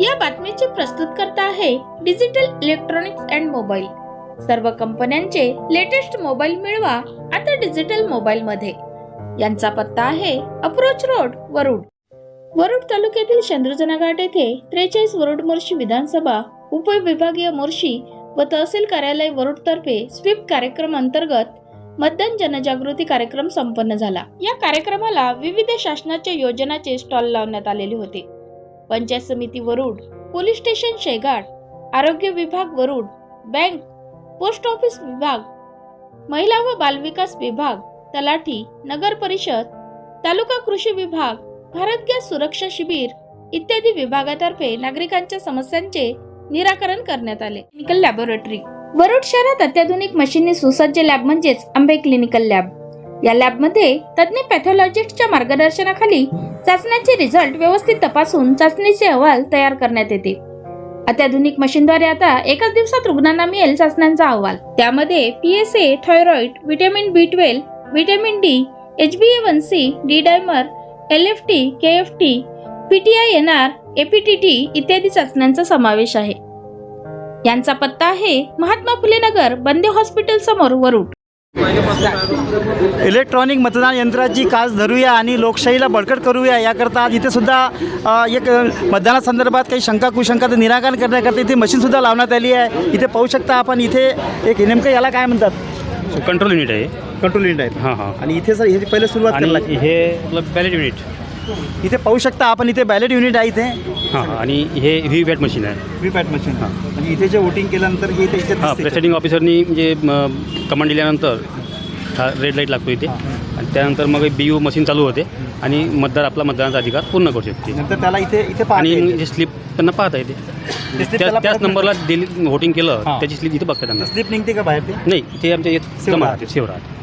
या बातमीचे प्रस्तुत करता आहे डिजिटल इलेक्ट्रॉनिक्स अँड मोबाईल. सर्व कंपन्यांचे लेटेस्ट मोबाईल मिळवा आता डिजिटल मोबाईल मध्ये यांचा पत्ता आहे अप्रोच रोड वरुड. वरुड तालुक्यातील चंद्रजनाघाट येथे त्रेचाळीस वरुड मोर्शी विधानसभा उपविभागीय मोर्शी व तहसील कार्यालय वरुड तर्फे स्वीप कार्यक्रम अंतर्गत मतदान जनजागृती कार्यक्रम संपन्न झाला. या कार्यक्रमाला विविध शासनाच्या योजनाचे स्टॉल लावण्यात आलेले होते. पंचायत समिती वरुड पोलीस स्टेशन शेगाड आरोग्य विभाग वरुड बँक पोस्ट ऑफिस विभाग महिला व बालविकास विभाग तलाठी नगर परिषद तालुका कृषी विभाग भारत गॅस सुरक्षा शिबिर इत्यादी विभागातर्फे नागरिकांच्या समस्यांचे निराकरण करण्यात आले. क्लिनिकल लॅबोरेटरी वरुड शहरात अत्याधुनिक मशीनने सुसज्ज लॅब म्हणजेच आंबे क्लिनिकल लॅब या लॅबमध्ये तज्ज्ञ पॅथॉलॉजिस्टच्या मार्गदर्शनाखाली चाचण्यांचे रिझल्ट व्यवस्थित तपासून चाचणीचे अहवाल तयार करण्यात येते. अत्याधुनिक मशीनद्वारे आता एकाच दिवसात रुग्णांना मिळेल चाचण्यांचा अहवाल. त्यामध्ये PSA thyroid vitamin B twelve vitamin D H B A one C D dimer L F T K F T PTI N R APTT इत्यादी चाचण्यांचा समावेश आहे. यांचा पत्ता आहे महात्मा फुले नगर बंदे हॉस्पिटल समोर वरुड. इलेक्ट्रॉनिक मतदान यंत्राची कास धरूया आणि लोकशाहीला बळकट करूया. याकरता आज इथे सुद्धा एक मतदानासंदर्भात काही शंका कुशंकाचं निराकरण करण्याकरता इथे मशीनसुद्धा लावण्यात आली आहे. इथे पाहू शकता आपण इथे एक नेमकं याला काय म्हणतात? कंट्रोल युनिट आहे. कंट्रोल युनिट आहेत हां हां. आणि इथे सर ह्याची पहिले सुरुवात हे बॅलेट युनिट. इथे पाहू शकता आपण इथे बॅलेट युनिट आहे इथे. हां आणि हे व्ही पॅट मशीन आहे व्हीपॅट मशीन हां. आणि इथे जे वोटिंग केल्यानंतर हे इथे हां दिसते. प्रेसिडिंग ऑफिसरनी म्हणजे कमांड दिल्यानंतर हा रेड लाइट लागतो इथे आणि त्यानंतर मग बी यू मशीन चालू होते आणि मतदार आपला मतदानाचा अधिकार पूर्ण करू शकते नंतर त्याला इथे इथे आणि येते. हे स्लिप त्यांना पाहता येते ते slip त्या त्याला त्याच नंबरला दिली वोटिंग केलं हां. त्याची स्लिप इथे बघता त्यांना स्लिप निघते का बाहेर ते नाही ते आमच्या इथे सेव जमा राहते. राहते सेव राहते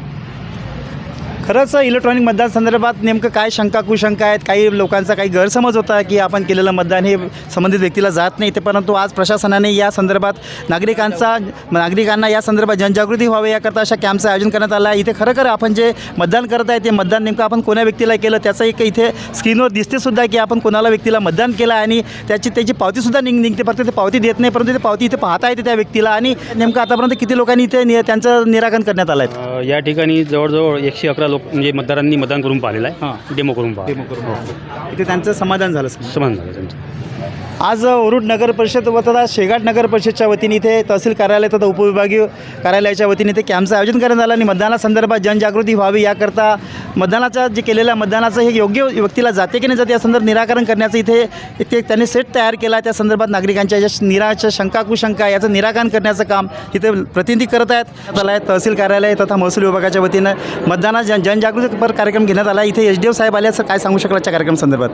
खरंच इलेक्ट्रॉनिक मतदान संदर्भात नेमकं काय शंका कुशंका आहेत? काही लोकांचा काही गैरसमज होता की आपण केलेलं मतदान हे संबंधित व्यक्तीला जात नाही. ते परंतु आज प्रशासनाने या संदर्भात नागरिकांचा नागरिकांना या संदर्भात जनजागृती व्हावी याकरता अशा कॅम्पचं आयोजन करण्यात आलं आहे. इथे खरोखर आपण जे मतदान करत आहे ते मतदान नेमकं आपण कोण्या व्यक्तीला केलं? त्याचं एक इथे स्क्रीनवर दिसते सुद्धा की आपण कोणाला व्यक्तीला मतदान केलं आहे आणि त्याची त्याची पावतीसुद्धा निघ निघते. फक्त ते पावती देत नाही परंतु ते पावती इथे पाहता येते त्या व्यक्तीला आणि नेमकं आतापर्यंत किती लोकांनी इथे नि- त्यांचं निराकरण करण्यात आलं आहे या ठिकाणी जवळजवळ एकशे अकरा लोक म्हणजे मतदारांनी मतदान करून पाहिलेलं हां. आहे डेमो करून पाहिलं डेमो करून इथे त्यांचं समाधान झालं समान झालं त्यांचं. आज वरुड नगर परिषद व तथा शेगाट नगर परिषदच्या वतीने इथे तहसील कार्यालय तथा उपविभागीय कार्यालयाच्या वतीने इथे कॅम्पचं आयोजन करण्यात आलं आणि मतदानासंदर्भात जनजागृती व्हावी याकरता मतदानाचा जे केलेल्या मतदानाचं हे योग्य व्यक्तीला जाते की नाही जाते या संदर्भात निराकरण करण्याचं इथे इथे त्यांनी सेट तयार केला त्या संदर्भात नागरिकांच्या ज्या निराच्या शंका कुशंका याचं निराकरण करण्याचं काम इथे प्रतिनिधी करत आहेत. आला आहे तहसील कार्यालय तथा महसूल विभागाच्या वतीनं मतदाना जन जनजागृतीपर कार्यक्रम घेण्यात आला. इथे एच डी एफ साहेब आले असं काय सांगू शकाल आजच्या कार्यक्रम संदर्भात?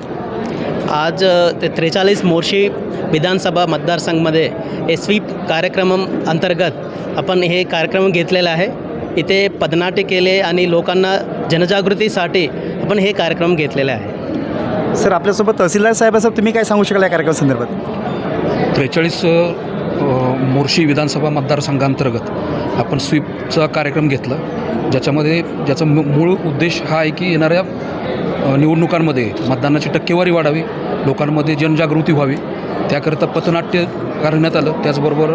आज ते त्रेचाळीस मोर्शी विधानसभा मतदारसंघमध्ये हे स्वीप कार्यक्रम अंतर्गत आपण हे कार्यक्रम घेतलेला आहे. इथे पदनाटे केले आणि लोकांना जनजागृतीसाठी आपण हे कार्यक्रम घेतलेले आहे. सर आपल्यासोबत तहसीलदार साहेब असं तुम्ही काय सांगू शकाल या कार्यक्रमासंदर्भात त्रेचाळीस मोर्शी विधानसभा मतदारसंघांतर्गत आपण स्वीपचा कार्यक्रम घेतला. ज्याच्यामध्ये ज्याचा मू- मूळ उद्देश हा आहे की येणाऱ्या निवडणुकांमध्ये मतदानाची टक्केवारी वाढावी लोकांमध्ये जनजागृती व्हावी. त्याकरता पथनाट्य करण्यात आलं. त्याचबरोबर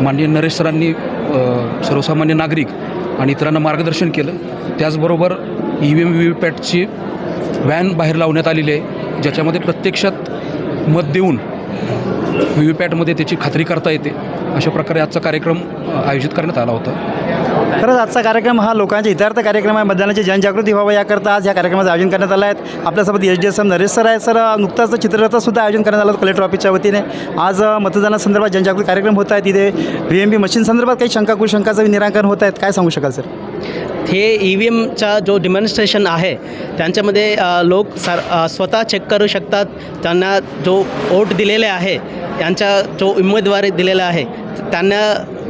माननीय नरेश सरांनी सर्वसामान्य नागरिक आणि इतरांना मार्गदर्शन केलं. त्याचबरोबर ई व्ही एम व्ही पॅटची व्हॅन बाहेर लावण्यात आलेली आहे ज्याच्यामध्ये प्रत्यक्षात मत देऊन व्ही व्ही पॅटमध्ये त्याची खात्री करता येते. अशा प्रकारे आजचा कार्यक्रम आयोजित करण्यात आला होता. खरंच आजचा कार्यक्रम हा लोकांच्या हितार्थ कार्यक्रम आहे. मतदानाची जनजागृती व्हावं याकरता आज या कार्यक्रमाचं आयोजन करण्यात आलं आहे. आपल्यासोबत H D S M Naresh sir आहे सर नुकताच चित्ररथासुद्धा आयोजन करण्यात आलं कलेक्टर ऑफिसच्या वतीने. आज मतदानासंदर्भात जनजागृती कार्यक्रम होत आहेत. तिथे व्ही एम बी मशीन संदर्भात काही शंका कुशंकाचं निराकरण होत आहेत. काय सांगू शकाल सर? हे ई व्ही एमचा जो डिमॉन्स्ट्रेशन आहे त्यांच्यामध्ये लोक सर स्वतः चेक करू शकतात. त्यांना जो वोट दिलेले आहे त्यांच्या जो उमेदवारी दिलेला आहे त्यांना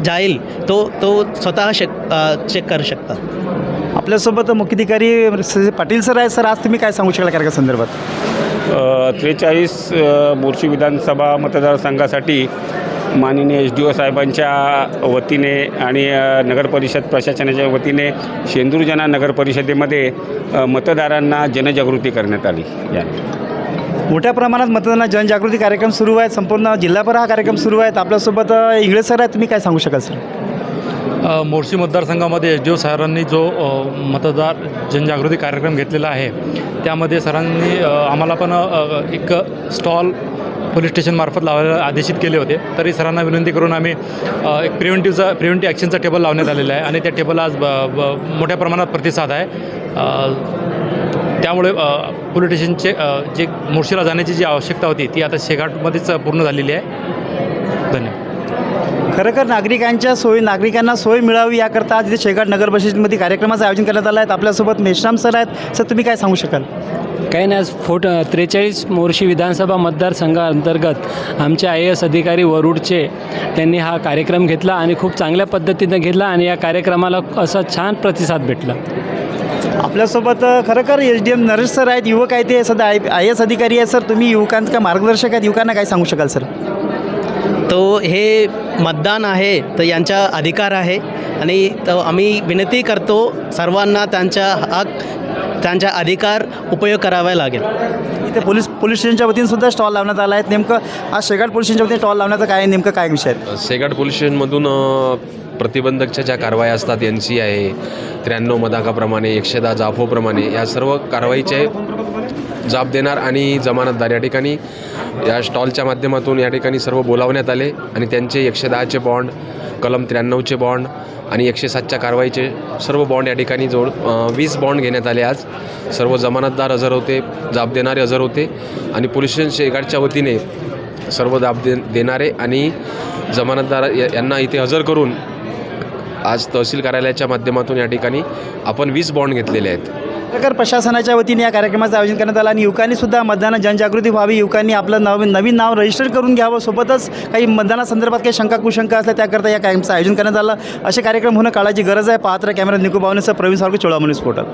जाईल. तो तो स्वतः शेक चेक करू शकतात. आपल्यासोबत मुख्याधिकारी पाटील सर आहे सर आज तुम्ही काय सांगू शकाल कार्यक्रमासंदर्भात? त्रेचाळीस मोर्शी विधानसभा मतदारसंघासाठी माननीय एच डी ओ साहेबांच्या वतीने आणि नगरपरिषद प्रशासनाच्या वतीने शेंदूरजना नगर परिषदेमध्ये अ, मतदारांना जनजागृती करण्यात आली. या. मोठ्या प्रमाणात मतदान जनजागृती कार्यक्रम सुरू आहेत संपूर्ण जिल्हाभर हा कार्यक्रम सुरू आहे आपल्यासोबत इंगळे सर आहेत तुम्ही काय सांगू शकाल सर? मोर्शी मतदारसंघामध्ये एस डी ओ सरांनी जो मतदार जनजागृती कार्यक्रम घेतलेला आहे त्यामध्ये सरांनी आम्हाला पण एक स्टॉल पोलीस स्टेशनमार्फत लावायला आदेशित केले होते. तरी सरांना विनंती करून आम्ही एक प्रिव्हेंटिव्हचा प्रिव्हेंटिव्ह ॲक्शनचा टेबल लावण्यात आलेला आहे. आणि त्या टेबलला आज ब मोठ्या प्रमाणात प्रतिसाद आहे. त्यामुळे पोलीस स्टेशनचे जे मोर्शीला जाण्याची जी आवश्यकता होती ती आता शेघाटमध्येच पूर्ण झालेली आहे. धन्यवाद. खरोखर नागरिकांच्या सोयी नागरिकांना सोय मिळावी याकरता आज इथे शेगाट नगर परिषदेमध्ये कार्यक्रमाचं आयोजन करण्यात आलं आहे. आपल्यासोबत मेश्राम सर आहेत. सर तुम्ही काय सांगू शकाल? काही नाही आज फोट त्रेचाळीस मोर्शी विधानसभा मतदारसंघाअंतर्गत आमचे आय ए एस अधिकारी वरुडचे त्यांनी हा कार्यक्रम घेतला आणि खूप चांगल्या पद्धतीनं घेतला आणि या कार्यक्रमाला असा छान प्रतिसाद भेटला. आपल्यासोबत खरोखर H D M Naresh sir आहेत. युवक आहेत ते. सध्या आय आय एस अधिकारी आहेत. सर तुम्ही युवकांचा मार्गदर्शक आहेत? युवकांना काय सांगू शकाल सर? तो हे मतदान आहे तर यांचा अधिकार आहे. आणि तो आम्ही विनंती करतो सर्वांना त्यांचा हक त्यांचा अधिकार उपयोग करावा लागेल. इथे पोलीस पोलीस स्टेशनच्या वतीने सुद्धा स्टॉल लावण्यात आला आहे. नेमकं आज शेगाट पोलीस स्टेशनच्या वतीने स्टॉल लावण्याचा काय नेमकं काय विषय आहे? सेगाट पोलीस स्टेशनमधून प्रतिबंधकच्या ज्या कारवाया असतात एन सी आहे त्र्याण्णव मदाकाप्रमाणे एकशे दहा जाफोप्रमाणे या सर्व कारवाईचे जाब देणार आणि जमानतदार. या ठिकाणी या स्टॉलच्या माध्यमातून या ठिकाणी सर्व बोलावण्यात आले आणि त्यांचे एकशे दहाचे बॉन्ड कलम त्र्याण्णवचे बॉन्ड आणि एकशे सातच्या कारवाईचे सर्व बॉन्ड या ठिकाणी जवळ वीस बॉन्ड घेण्यात आले आज. सर्व जमानतदार हजर होते जाब देणारे हजर होते आणि पोलीस स्टेशन वतीने सर्व जाब दे देणारे आणि जमानतदार या- यांना इथे हजर करून आज तहसील कार्यालयाच्या माध्यमातून या ठिकाणी आपण वीस बॉन्ड घेतलेले आहेत. नगर प्रशासनाच्या वतीने या कार्यक्रमाचं आयोजन करण्यात आलं आणि युवकांनी सुद्धा मतदान जनजागृती व्हावी. युवकांनी आपलं नवीन नवीन नाव रजिस्टर करून घ्यावं. सोबतच काही मतदानासंदर्भात काही शंका कुशंका असल्या त्याकरता या कार्यक्रमाचं आयोजन करण्यात आलं. असे कार्यक्रम होणं काळाची गरज आहे. पाहत्र कॅमेरा निकू बावनेसह प्रवीण सारखं चोळामणी स्फोटक.